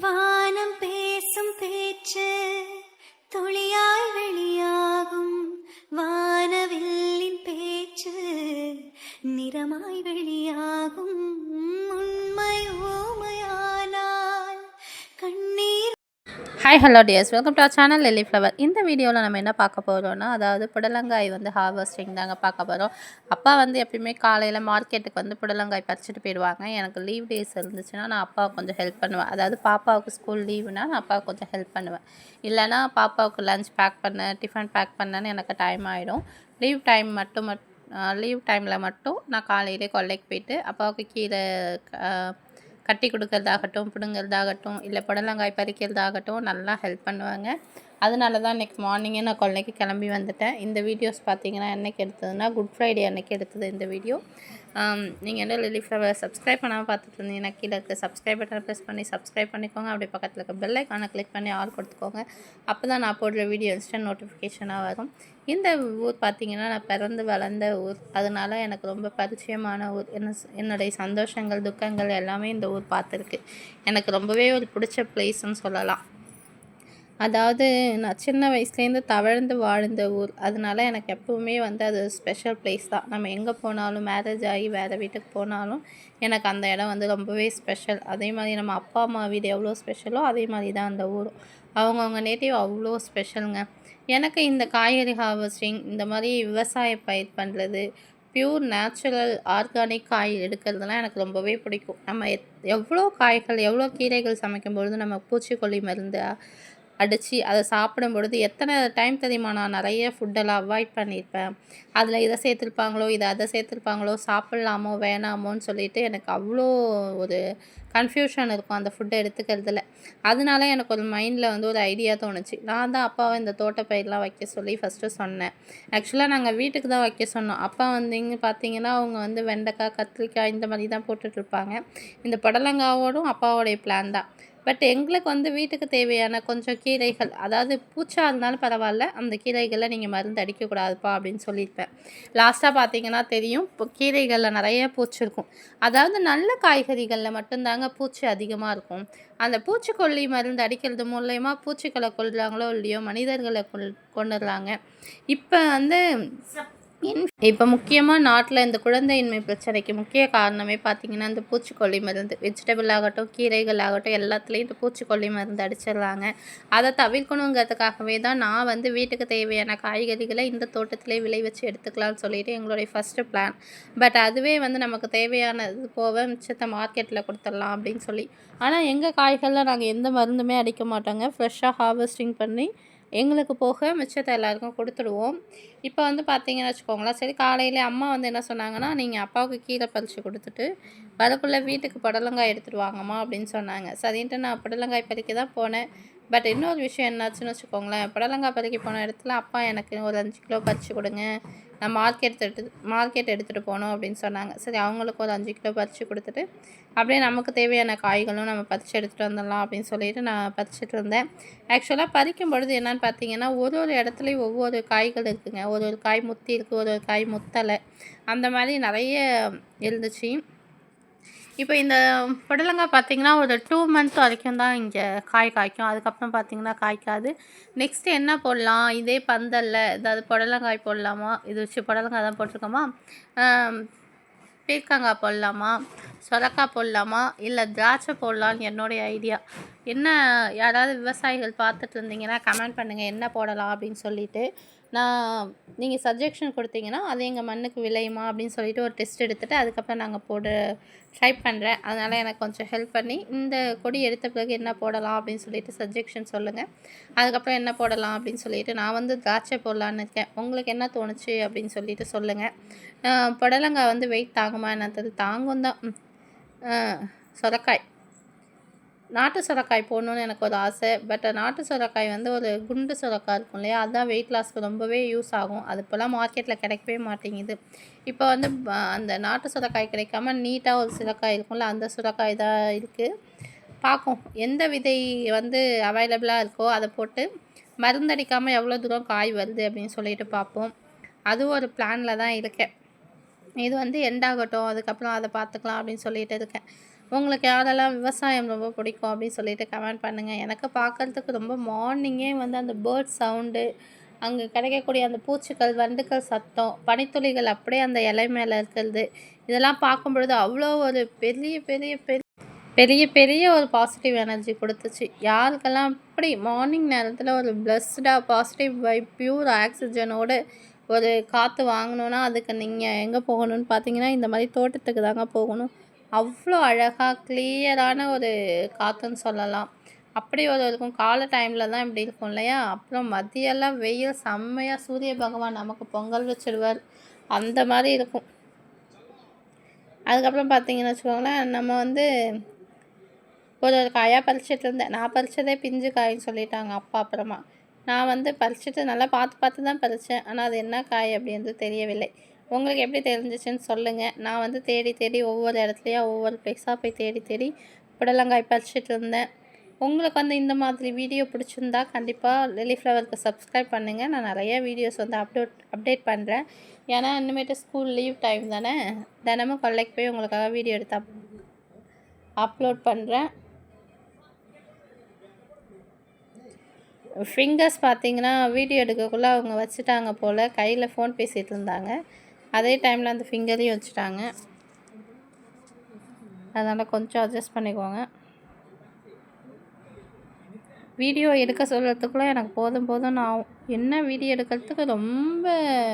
Bye. Hi hello dears welcome to our channel lily flower இந்த வீடியோவில் நம்ம என்ன பார்க்க போகிறோம்னா அதாவது புடலங்காய் வந்து ஹார்வெஸ்டிங் தாங்க பார்க்க போகிறோம் அப்பா வந்து எப்பயுமே காலையில் மார்க்கெட்டுக்கு வந்து புடலங்காய் பறிச்சுட்டு போயிடுவாங்க. எனக்கு லீவ் டேஸ் இருந்துச்சுன்னா நான் அப்பாவுக்கு கொஞ்சம் ஹெல்ப் பண்ணுவேன். அதாவது பாப்பாவுக்கு ஸ்கூல் லீவுனா நான் அப்பாவுக்கு கொஞ்சம் ஹெல்ப் பண்ணுவேன். இல்லைனா பாப்பாவுக்கு லஞ்ச் பேக் பண்ண டிஃபன் பேக் பண்ணன்னு எனக்கு டைம் ஆகிடும் லீவ் டைம் மட்டும் மட் லீவ் டைமில் மட்டும் நான் காலையிலே கொல்லைக்கு போயிட்டு அப்பாவுக்கு கீரை கட்டி கொடுக்கறதாகட்டும் பிடுங்கிறதாகட்டும் இல்லை புடலங்காய் பறிக்கிறதாகட்டும் நல்லா ஹெல்ப் பண்ணுவாங்க. அதனால தான் இன்றைக்கி மார்னிங்கே நான் குழந்தைக்கு கிளம்பி வந்துட்டேன். இந்த வீடியோஸ் பார்த்தீங்கன்னா என்னைக்கு எடுத்ததுன்னா குட் ஃப்ரைடே அன்றைக்கி எடுத்தது இந்த வீடியோ நீங்கள் என்ன லிலி ஃப்ளவர் சப்ஸ்கிரைப் பண்ணாமல் பார்த்துட்டு இருந்தீங்கன்னா கீழே இருக்க சப்ஸ்கிரைப் பட்டனை ப்ரெஸ் பண்ணி சப்ஸ்கிரைப் பண்ணிக்கோங்க. அப்படி பக்கத்தில் இருக்க பெல் ஐக்கானை கிளிக் பண்ணி ஆல் கொடுத்துக்கோங்க. அப்போ தான் நான் போடுற வீடியோ இன்ஸ்டன்ட் நோட்டிஃபிகேஷனாக வரும். இந்த ஊர் பார்த்திங்கன்னா நான் பிறந்து வளர்ந்த ஊர். அதனால எனக்கு ரொம்ப பரிச்சயமான ஊர். என்ன என்னுடைய சந்தோஷங்கள் துக்கங்கள் எல்லாமே இந்த ஊர் பார்த்துருக்கு. எனக்கு ரொம்பவே ஒரு பிடிச்ச பிளேஸ்ன்னு சொல்லலாம். அதாவது நான் சின்ன வயசுலேருந்து தவழ்ந்து வாழ்ந்த ஊர். அதனால எனக்கு எப்பவுமே வந்து அது ஸ்பெஷல் பிளேஸ் தான். நம்ம எங்கே போனாலும் மேரேஜ் ஆகி வேறு வீட்டுக்கு போனாலும் எனக்கு அந்த இடம் வந்து ரொம்பவே ஸ்பெஷல் அதே மாதிரி நம்ம அப்பா அம்மா வீடு எவ்வளோ ஸ்பெஷலோ அதே மாதிரி தான் அந்த ஊரும். அவங்கவுங்க நேட்டிவ் அவ்வளோ ஸ்பெஷலுங்க எனக்கு இந்த காய்கறி ஹார்வெஸ்டிங் இந்த மாதிரி விவசாய பயிர் பண்ணுறது பியூர் நேச்சுரல் ஆர்கானிக் காய் எடுக்கிறதுலாம் எனக்கு ரொம்பவே பிடிக்கும். நம்ம எத் எவ்வளோ காய்கள் எவ்வளோ கீரைகள் சமைக்கும் பொழுது நம்ம பூச்சிக்கொல்லி மருந்து அடித்து அதை சாப்பிடும் பொழுது எத்தனை டைம் தெரியுமா நான் நிறைய ஃபுட்டெல்லாம் அவாய்ட் பண்ணியிருப்பேன். அதில் இதை சேர்த்துருப்பாங்களோ இதை அதை சேர்த்துருப்பாங்களோ சாப்பிட்லாமோ வேணாமோன்னு சொல்லிட்டு எனக்கு அவ்வளோ ஒரு கன்ஃபியூஷன் இருக்கும் அந்த ஃபுட்டை எடுத்துக்கிறதுல. அதனால எனக்கு ஒரு மைண்டில் வந்து ஒரு ஐடியா தோணுச்சு. நான் தான் அப்பாவை இந்த தோட்டப்பயிரெலாம் வைக்க சொல்லி ஃபஸ்ட்டு சொன்னேன். ஆக்சுவலாக நாங்கள் வீட்டுக்கு தான் வைக்க சொன்னோம். அப்பா வந்தீங்க பார்த்தீங்கன்னா அவங்க வந்து வெண்டைக்காய் கத்திரிக்காய் இந்த மாதிரி தான் போட்டுட்ருப்பாங்க. இந்த புடலங்காவோடும் அப்பாவோடைய பிளான் தான். பட் எங்களுக்கு வந்து வீட்டுக்கு தேவையான கொஞ்சம் கீரைகள் அதாவது பூச்சா இருந்தாலும் பரவாயில்ல அந்த கீரைகளை நீங்கள் மருந்து அடிக்கக்கூடாதுப்பா அப்படின்னு சொல்லியிருப்பேன். லாஸ்ட்டாக பார்த்தீங்கன்னா தெரியும் இப்போ கீரைகளில் நிறைய பூச்சி இருக்கும் அதாவது நல்ல காய்கறிகளில் மட்டும்தாங்க பூச்சி அதிகமாக இருக்கும். அந்த பூச்சிக்கொல்லி மருந்து அடிக்கிறது மூலயமா பூச்சிகளை கொள்கிறாங்களோ இல்லையோ மனிதர்களை கொல் கொண்டுடுறாங்க இப்போ வந்து இப்போ முக்கியமாக நாட்டில் இந்த குழந்தையின்மை பிரச்சனைக்கு முக்கிய காரணமே பார்த்தீங்கன்னா இந்த பூச்சிக்கொல்லி மருந்து. வெஜிடபிள் ஆகட்டும் கீரைகள் ஆகட்டும் எல்லாத்துலேயும் இந்த பூச்சிக்கொல்லி மருந்து அடிச்சிடுறாங்க. அதை தவிர்க்கணுங்கிறதுக்காகவே தான் நான் வந்து வீட்டுக்கு தேவையான காய்கறிகளை இந்த தோட்டத்திலே விளைவிச்சு எடுத்துக்கலாம்னு சொல்லிட்டு எங்களுடைய ஃபஸ்ட்டு பிளான் பட் அதுவே வந்து நமக்கு தேவையானது போக மிச்சத்தை மார்க்கெட்டில் கொடுத்துடலாம் அப்படின்னு சொல்லி. ஆனால் எங்கள் காய்களில் நாங்கள் எந்த மருந்துமே அடிக்க மாட்டோங்க. ஃப்ரெஷ்ஷாக ஹார்வெஸ்டிங் பண்ணி எங்களுக்கு போக மிச்சத்தை எல்லாருக்கும் கொடுத்துடுவோம். இப்போ வந்து பார்த்தீங்கன்னு வச்சுக்கோங்களேன் சரி காலையில் அம்மா வந்து என்ன சொன்னாங்கன்னா நீங்கள் அப்பாவுக்கு கீரை பறித்து கொடுத்துட்டு வரக்குள்ளே வீட்டுக்கு புடலங்காய் எடுத்துகிட்டு வாங்கம்மா அப்படின்னு சொன்னாங்க. சரின்ட்டு நான் புடலங்காய் பறிக்க தான் போனேன். பட் இன்னொரு விஷயம் என்னாச்சுன்னு வச்சுக்கோங்களேன். புடலங்காய் பறிக்க போன இடத்துல அப்பா எனக்கு ஒரு அஞ்சு கிலோ பறித்து கொடுங்க. நான் மார்க்கெட் எடுத்து மார்க்கெட் எடுத்துகிட்டு போகணும் அப்படின்னு சொன்னாங்க. சரி அவங்களுக்கு ஒரு அஞ்சு கிலோ பறித்து கொடுத்துட்டு அப்படியே நமக்கு தேவையான காய்களும் நம்ம பறித்து எடுத்துகிட்டு வந்துடலாம் அப்படின்னு சொல்லிட்டு நான் பறிச்சுட்டு இருந்தேன் ஆக்சுவலாக பறிக்கும் பொழுது என்னன்னு பார்த்தீங்கன்னா ஒரு ஒரு இடத்துலையும் ஒவ்வொரு காய்கள் இருக்குங்க. ஒரு ஒரு காய் முத்தி இருக்குது ஒரு ஒரு காய் முத்தலை. அந்த மாதிரி நிறைய இருந்துச்சு. இப்போ இந்த புடலங்காய் பார்த்தீங்கன்னா ஒரு டூ மந்த் வரைக்கும் தான் இங்கே காய் காய்க்கும். அதுக்கப்புறம் பார்த்தீங்கன்னா காய்க்காது. நெக்ஸ்ட் என்ன போடலாம்? இதே பந்தல்ல ஏதாவது புடலங்காய் போடலாமா? இது வச்சு புடலங்காய் தான் போட்டிருக்கோமா? பீர்க்கங்காய் போடலாமா? சொரக்காய் போடலாமா? இல்லை திராட்சை போடலான்னு என்னுடைய ஐடியா. என்ன யாராவது விவசாயிகள் பார்த்துட்டு இருந்தீங்கன்னா கமெண்ட் பண்ணுங்கள் என்ன போடலாம் அப்படின்னு சொல்லிட்டு. நான் நீங்கள் சஜஷன் கொடுத்தீங்கன்னா அது எங்கள் மண்ணுக்கு விளையுமா அப்படின்னு சொல்லிட்டு ஒரு டெஸ்ட் எடுத்துகிட்டு அதுக்கப்புறம் நாங்கள் போட ட்ரை பண்ணுறேன் அதனால் எனக்கு கொஞ்சம் ஹெல்ப் பண்ணி இந்த கொடி எடுத்த பிறகு என்ன போடலாம் அப்படின்னு சொல்லிட்டு சஜஷன் சொல்லுங்கள் அதுக்கப்புறம் என்ன போடலாம் அப்படின்னு சொல்லிட்டு நான் வந்து திராட்சை போடலான்னு இருக்கேன். உங்களுக்கு என்ன தோணுச்சு அப்படின்னு சொல்லிட்டு சொல்லுங்கள் புடலங்காய் வந்து வெயிட் தாங்குமா? என்னது? தாங்கும் தான் சொரக்காய். நாட்டு சுரக்காய் போடணுன்னு எனக்கு ஒரு ஆசை. பட் நாட்டு சுரக்காய் வந்து ஒரு குண்டு சொரக்காய் இருக்கும் இல்லையா? அதுதான் வெயிட் லாஸ்க்கு ரொம்பவே யூஸ் ஆகும். அது இப்போலாம் மார்க்கெட்டில் கிடைக்கவே மாட்டேங்குது. இப்போ வந்து அந்த நாட்டு சுரக்காய் கிடைக்காம நீட்டாக ஒரு சுரக்காய் இருக்கும்ல அந்த சுரக்காய் தான் இருக்குது பார்க்கும் எந்த விதை வந்து அவைலபிளாக இருக்கோ அதை போட்டு மருந்தடிக்காமல் எவ்வளோ தூரம் காய் வருது அப்படின்னு சொல்லிட்டு பார்ப்போம். அதுவும் ஒரு பிளானில் தான் இருக்கேன். இது வந்து எண்ட் ஆகட்டும் அதுக்கப்புறம் அதை பார்த்துக்கலாம் அப்படின்னு சொல்லிட்டு இருக்கேன். உங்களுக்கு யாரெல்லாம் விவசாயம் ரொம்ப பிடிக்கும் அப்படின்னு சொல்லிட்டு கமெண்ட் பண்ணுங்கள் எனக்கு பார்க்குறதுக்கு ரொம்ப மார்னிங்கே வந்து அந்த பேர்ட் சவுண்டு அங்கே கிடைக்கக்கூடிய அந்த பூச்சிகள் வண்டுகள் சத்தம் பனித்துளிகள் அப்படியே அந்த இலை மேலே இருக்கிறது இதெல்லாம் பார்க்கும் பொழுது அவ்வளோ ஒரு பெரிய பெரிய பெரிய பெரிய பெரிய ஒரு பாசிட்டிவ் எனர்ஜி கொடுத்துச்சு. யாருக்கெல்லாம் அப்படி மார்னிங் நேரத்தில் ஒரு பிளஸ்டாக பாசிட்டிவ் வைப் பியூர் ஆக்சிஜனோடு ஒரு காற்று வாங்கணுன்னா அதுக்கு நீங்கள் எங்கே போகணும்னு பார்த்தீங்கன்னா இந்த மாதிரி தோட்டத்துக்கு தாங்க போகணும். அவ்வளோ அழகாக கிளியரான ஒரு காற்றுன்னு சொல்லலாம். அப்படி ஒரு இருக்கும். காலை டைமில் தான் இப்படி இருக்கும் இல்லையா? அப்புறம் மதியெல்லாம் வெயில் செம்மையாக சூரிய பகவான் நமக்கு பொங்கல் வச்சிடுவார் அந்த மாதிரி இருக்கும். அதுக்கப்புறம் பார்த்தீங்கன்னு வச்சுக்கோங்களேன் நம்ம வந்து ஒரு ஒரு காயாக பறிச்சிட்டு இருந்தேன். நான் பறிச்சதே பிஞ்சு காயின்னு சொல்லிட்டாங்க அப்பா அப்புறமா. நான் வந்து பறிச்சிட்டு நல்லா பார்த்து பார்த்து தான் பறித்தேன். ஆனால் அது என்ன காய் அப்படின்றது தெரியவில்லை. உங்களுக்கு எப்படி தெரிஞ்சிச்சுன்னு சொல்லுங்கள் நான் வந்து தேடி தேடி ஒவ்வொரு இடத்துலையும் ஒவ்வொரு ப்ளேஸாக போய் தேடி தேடி புடலங்காய் பறிச்சிட்டு இருந்தேன். உங்களுக்கு வந்து இந்த மாதிரி வீடியோ பிடிச்சிருந்தா கண்டிப்பாக லிலி ஃப்ளவருக்கு சப்ஸ்கிரைப் பண்ணுங்கள் நான் நிறைய வீடியோஸ் வந்து அப்லோட் அப்டேட் பண்ணுறேன் ஏன்னா இனிமேட்டு ஸ்கூல் லீவ் டைம் தானே. தினமும் கொல்லைக்கு போய் உங்களுக்காக வீடியோ எடுத்து அப் அப்லோட் பண்ணுறேன் ஃபிங்கர்ஸ் பார்த்தீங்கன்னா வீடியோ எடுக்கக்குள்ளே அவங்க வச்சுட்டாங்க போல். கையில் ஃபோன் பேசிகிட்டு இருந்தாங்க. அதே டைமில் அந்த ஃபிங்கரையும் வச்சுட்டாங்க. அதனால் கொஞ்சம் அட்ஜஸ்ட் பண்ணிக்கோங்க. வீடியோ எடுக்க சொல்கிறதுக்குள்ளே எனக்கு போதும் போதும் நான் என்ன வீடியோ எடுக்கிறதுக்கு ரொம்ப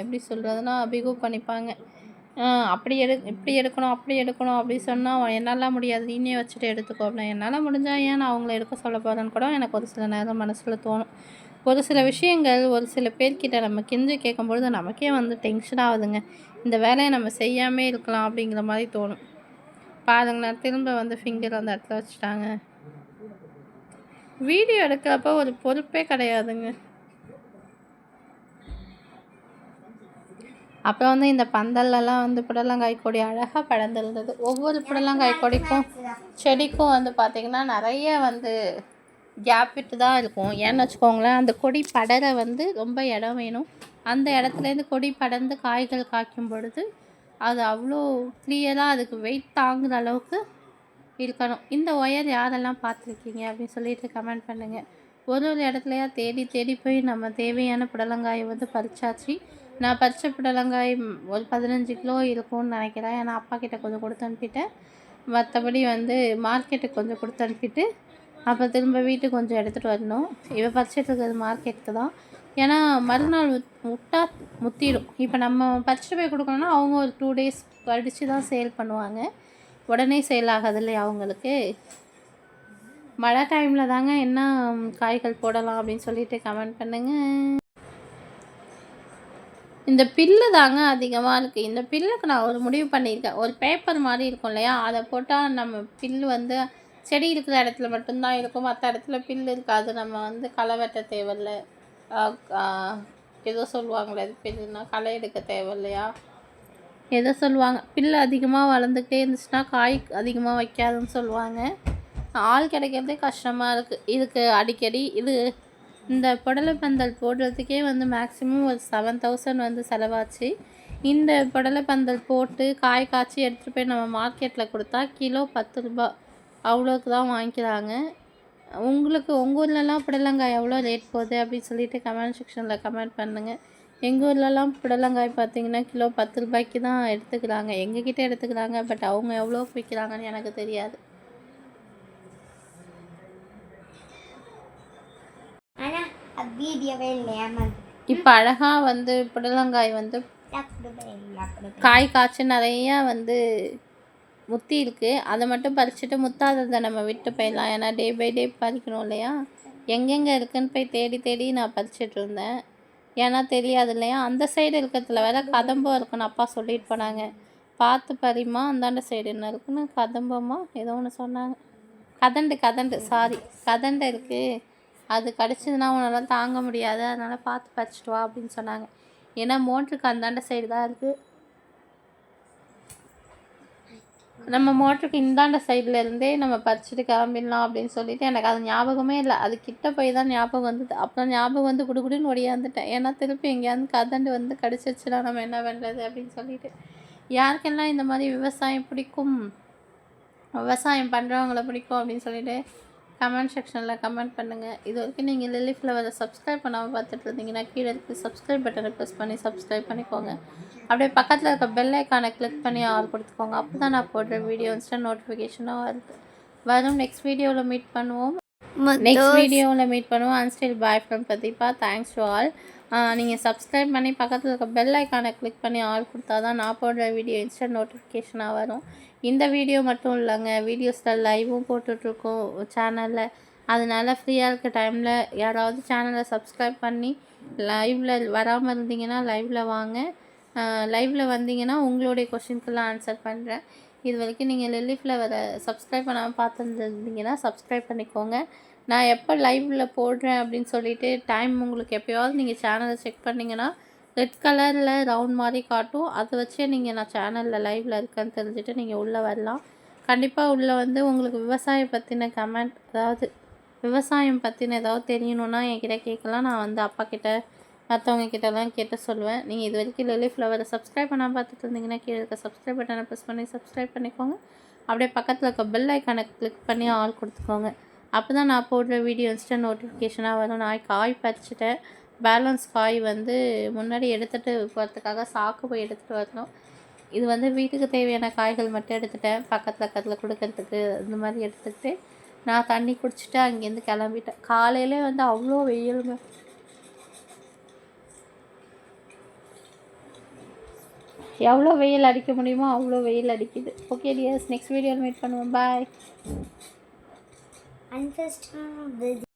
எப்படி சொல்கிறதுனா பிகு பண்ணிப்பாங்க. அப்படி எடு இப்படி எடுக்கணும் அப்படி எடுக்கணும் அப்படி சொன்னால் என்னால் முடியாது. நீனே வச்சுட்டு எடுத்துக்கோ அப்படின்னா. என்னால் முடிஞ்சால் ஏன் நான் அவங்கள எடுக்க சொல்ல போகிறேன்னு கூட எனக்கு ஒரு சில நேரம் மனசில் தோணும். ஒரு சில விஷயங்கள் ஒரு சில பேர்கிட்ட நம்ம கெஞ்சி கேட்கும்பொழுது நமக்கே வந்து டென்ஷன் ஆகுதுங்க. இந்த வேலையை நம்ம செய்யாமே இருக்கலாம் அப்படிங்கிற மாதிரி தோணும். பாருங்களேன் திரும்ப வந்து ஃபிங்கர் அந்த இடத்துல வச்சுட்டாங்க. வீடியோ எடுக்கிறப்ப ஒரு பொறுப்பே கிடையாதுங்க. அப்புறம் வந்து இந்த பந்தல்லலாம் வந்து புடலங்காய் கொடி அழகாக படர்ந்துருந்தது. ஒவ்வொரு புடலங்காய் கொடிக்கும் செடிக்கும் வந்து பார்த்திங்கன்னா நிறைய வந்து கேப் விட்டு தான் இருக்கும். ஏன்னு வச்சுக்கோங்களேன் அந்த கொடி படர வந்து ரொம்ப இடம் வேணும். அந்த இடத்துலேருந்து கொடி படர்ந்து காய்கள் காய்க்கும் பொழுது அது அவ்வளோ கிளியராக அதுக்கு வெயிட் தாங்குற அளவுக்கு இருக்கணும். இந்த ஒயர் யாரெல்லாம் பார்த்துருக்கீங்க அப்படின்னு சொல்லிட்டு கமெண்ட் பண்ணுங்கள் ஒரு ஒரு இடத்துலையா தேடி தேடி போய் நம்ம தேவையான புடலங்காயை வந்து பறிச்சாச்சு. நான் பறிச்ச புடலங்காய் ஒரு பதினஞ்சு கிலோ இருக்கும்னு நினைக்கிறேன். ஏன்னா அப்பா கிட்ட கொஞ்சம் கொடுத்து அனுப்பிட்டேன். மற்றபடி வந்து மார்க்கெட்டுக்கு கொஞ்சம் கொடுத்து அனுப்பிட்டு அப்போ திரும்ப வீட்டுக்கு கொஞ்சம் எடுத்துகிட்டு வரணும். இப்போ பறிச்சிட்டு இருக்கிறது மார்க்கெட்டுக்கு தான். ஏன்னா மறுநாள் முட்டா முத்திடும். இப்போ நம்ம பறிச்சுட்டு போய் கொடுக்கணும்னா அவங்க ஒரு டூ டேஸ் கழிச்சு தான் சேல் பண்ணுவாங்க. உடனே சேல் ஆகாது இல்லையா அவங்களுக்கு? மழை டைமில் தாங்க என்ன காய்கள் போடலாம் அப்படின்னு சொல்லிட்டு கமெண்ட் பண்ணுங்கள் இந்த பில்லு தாங்க அதிகமாக இருக்குது இந்த பில்லுக்கு நான் ஒரு முடிவு பண்ணியிருக்கேன். ஒரு பேப்பர் மாதிரி இருக்கும் இல்லையா? அதை போட்டால் நம்ம பில்லு வந்து செடி இருக்கிற இடத்துல மட்டும்தான் இருக்கும். மற்ற இடத்துல பில்லு இருக்காது. நம்ம வந்து களை வெட்ட தேவையில்லை. ஏதோ சொல்லுவாங்களே அது பில்லுனா களை எடுக்க தேவையில்லையா? எதை சொல்லுவாங்க. பில்லு அதிகமாக வளர்ந்துக்கிட்டே இருந்துச்சுன்னா காய் அதிகமாக வைக்காதுன்னு சொல்லுவாங்க. ஆள் கிடைக்கிறதே கஷ்டமாக இருக்குது இதுக்கு அடிக்கடி இது இந்த புடலை பந்தல் போடுறதுக்கே வந்து மேக்ஸிமம் ஒரு செவன் தௌசண்ட் வந்து செலவாச்சு. இந்த புடலை பந்தல் போட்டு காய் காய்ச்சி எடுத்துகிட்டு போய் நம்ம மார்க்கெட்டில் கொடுத்தா கிலோ பத்து ரூபாய் அவ்வளோக்கு தான் வாங்கிக்கிறாங்க. உங்களுக்கு உங்கள் ஊர்லலாம் புடலங்காய் எவ்வளோ ரேட் போகுது அப்படின்னு சொல்லிட்டு கமெண்ட் செக்ஷனில் கமெண்ட் பண்ணுங்கள் எங்கள் ஊர்லலாம் புடலங்காய் பார்த்தீங்கன்னா கிலோ பத்து ரூபாய்க்கு தான் எடுத்துக்கிறாங்க. எங்ககிட்ட எடுத்துக்கிறாங்க பட் அவங்க எவ்வளோ விற்கிறாங்கன்னு எனக்கு தெரியாது ஆனா அது வீடியோவே இல்லை ஏமாந்து இப்போ அழகாக வந்து புடலங்காய் வந்து காய் காய்ச்சி நிறையா வந்து முத்தி இருக்கு. அதை மட்டும் பறிச்சுட்டு முத்தாததை நம்ம விட்டு போயிடலாம். ஏன்னா டே பை டே பறிக்கணும் இல்லையா? எங்கெங்கே இருக்குன்னு போய் தேடி தேடி நான் பறிச்சிட்டு இருந்தேன். ஏன்னா தெரியாது இல்லையா? அந்த சைடு இருக்கிறதுல வேற கதம்பம் இருக்குன்னு அப்பா சொல்லிட்டு போனாங்க. பார்த்து பறிமா அந்தாண்ட சைடு என்ன இருக்குன்னு கதம்பமா ஏதோ ஒன்று சொன்னாங்க. கதண்டு கதண்டு சாரி கதண்டு இருக்குது அது கடிச்சதுன்னா உன்னால் தாங்க முடியாது. அதனால் பார்த்து பறிச்சிட்டு வா அப்படின்னு சொன்னாங்க. ஏன்னா மோட்ருக்கு அந்தாண்ட சைடு தான் இருக்குது நம்ம மோட்டருக்கு இந்தாண்ட சைடில் இருந்தே நம்ம பறிச்சுட்டு கிளம்பிடலாம் அப்படின்னு சொல்லிட்டு எனக்கு அது ஞாபகமே இல்லை. அது கிட்ட போய் தான் ஞாபகம் வந்தது. அப்புறம் ஞாபகம் வந்து குடுகுடுன்னு ஒடியாந்துட்டேன் ஏன்னா திருப்பி எங்கேயாந்து கதண்டு வந்து கடிச்சிருச்சுனா நம்ம என்ன பண்ணுறது அப்படின்னு சொல்லிட்டு. யாருக்கெல்லாம் இந்த மாதிரி விவசாயம் பிடிக்கும்? விவசாயம் பண்ணுறவங்கள பிடிக்கும் அப்படின்னு சொல்லிட்டு கமெண்ட் செக்ஷனில் கமெண்ட் பண்ணுங்கள் இது வரைக்கும் நீங்கள் லில்லி ஃப்ளவரை சப்ஸ்கிரைப் பண்ணாமல் பார்த்துட்டு இருந்தீங்கன்னா கீழே இருக்குது சப்ஸ்கிரைப் பட்டனை ப்ரெஸ் பண்ணி சப்ஸ்கிரைப் பண்ணிக்கோங்க. அப்படியே பக்கத்தில் இருக்க பெல் ஐக்கானை கிளிக் பண்ணி ஆள் கொடுத்துக்கோங்க. அப்போ தான் நான் போடுற வீடியோ இன்ஸ்டன்ட் நோட்டிஃபிகேஷனாக வருது. வரும் நெக்ஸ்ட் வீடியோவில் மீட் பண்ணுவோம். நெக்ஸ்ட் வீடியோவில் மீட் பண்ணுவோம். Until bye friend Pratibha. Thanks to all நீங்கள் சப்ஸ்கிரைப் பண்ணி பக்கத்தில் இருக்க பெல் ஐக்கானை கிளிக் பண்ணி ஆல் கொடுத்தா தான் நான் போடுற வீடியோ இன்ஸ்டன்ட் நோட்டிஃபிகேஷனாக வரும். இந்த வீடியோ மட்டும் இல்லைங்க. வீடியோஸில் லைவும் போட்டுட்ருக்கோம். சேனலில் அதனால் ஃப்ரீயாக இருக்க டைமில் யாராவது சேனலை சப்ஸ்கிரைப் பண்ணி லைவில் வராமல் இருந்தீங்கன்னா லைவில் வாங்க. லைவில் வந்தீங்கன்னா உங்களுடைய கொஷினுக்கெல்லாம் ஆன்சர் பண்ணுறேன் இது வரைக்கும் நீங்கள் லில்லி ஃப்ளவரை சப்ஸ்கிரைப் பண்ணாமல் பார்த்துருந்துருந்தீங்கன்னா சப்ஸ்கிரைப் பண்ணிக்கோங்க. நான் எப்போ லைவில் போடுறேன் அப்படின்னு சொல்லிட்டு டைம் உங்களுக்கு எப்போயாவது நீங்கள் சேனலை செக் பண்ணிங்கன்னா ரெட் கலரில் ரவுண்ட் மாதிரி காட்டும். அதை வச்சே நீங்கள் நான் சேனலில் லைவில் இருக்கேன்னு தெரிஞ்சுட்டு நீங்கள் உள்ளே வரலாம். கண்டிப்பாக உள்ளே வந்து உங்களுக்கு விவசாயம் பற்றின கமெண்ட் அதாவது விவசாயம் பற்றின ஏதாவது தெரியணுன்னா என்கிட்ட கேட்கலாம். நான் வந்து அப்பா கிட்ட மற்றவங்க கிட்டலாம் கேட்டு சொல்லுவேன். நீங்கள் இது வரைக்கும் லில்லி ஃப்ளவரை சப்ஸ்கிரைப் பண்ணாமல் பார்த்துட்டு இருந்தீங்கன்னா கீழே இருக்க சப்ஸ்கிரைப் பட்டனை ப்ரெஸ் பண்ணி சப்ஸ்கிரைப் பண்ணிக்கோங்க. அப்படியே பக்கத்தில் இருக்க பெல் ஐக்கானை கிளிக் பண்ணி ஆல் கொடுத்துக்கோங்க. அப்போ தான் நான் போடுற வீடியோ இன்ஸ்டன்ட் நோட்டிஃபிகேஷனாக வரும். நான் காய் பறிச்சிட்டேன். பேலன்ஸ் காய் வந்து முன்னாடி எடுத்துகிட்டு போகிறதுக்காக சாக்கு போய் எடுத்துகிட்டு வரணும். இது வந்து வீட்டுக்கு தேவையான காய்கள் மட்டும் எடுத்துட்டேன். பக்கத்தில் பக்கத்தில் கொடுக்கறதுக்கு இந்த மாதிரி எடுத்துக்கிட்டு நான் தண்ணி குடிச்சிட்டு அங்கேருந்து கிளம்பிட்டேன். காலையிலே வந்து அவ்வளோ வெயிலுங்க எவ்வளோ வெயில் அடிக்க முடியுமோ அவ்வளோ வெயில் அடிக்குது. ஓகே டியர்ஸ் நெக்ஸ்ட் வீடியோவில் மீட் பண்ணுவோம். பாய் அன்ஃபஸ்ட்